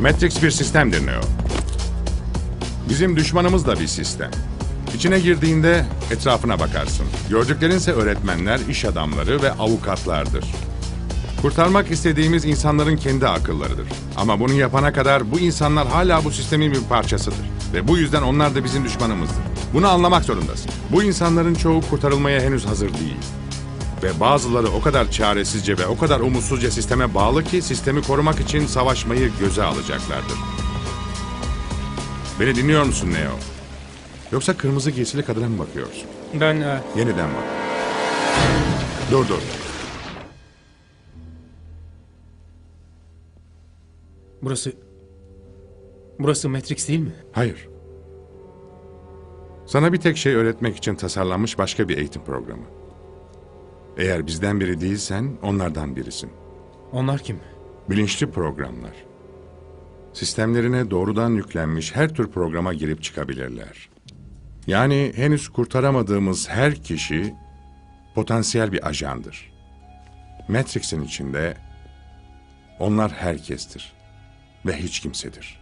Matrix bir sistemdir Neo. Bizim düşmanımız da bir sistem. İçine girdiğinde etrafına bakarsın. Gördüklerinse öğretmenler, iş adamları ve avukatlardır. Kurtarmak istediğimiz insanların kendi akıllarıdır. Ama bunu yapana kadar bu insanlar hala bu sistemin bir parçasıdır. Ve bu yüzden onlar da bizim düşmanımızdır. Bunu anlamak zorundasın. Bu insanların çoğu kurtarılmaya henüz hazır değil. Ve bazıları o kadar çaresizce ve o kadar umutsuzca sisteme bağlı ki sistemi korumak için savaşmayı göze alacaklardır. Beni dinliyor musun Neo? Yoksa kırmızı giysili kadına mı bakıyorsun? Ben e, Yeniden bak. Dur dur. burası burası Matrix değil mi? Hayır. Sana bir tek şey öğretmek için tasarlanmış başka bir eğitim programı. Eğer bizden biri değilsen onlardan birisin. Onlar kim? Bilinçli programlar. Sistemlerine doğrudan yüklenmiş her tür programa girip çıkabilirler. Yani henüz kurtaramadığımız her kişi potansiyel bir ajandır. Matrix'in içinde onlar herkestir ve hiç kimsedir.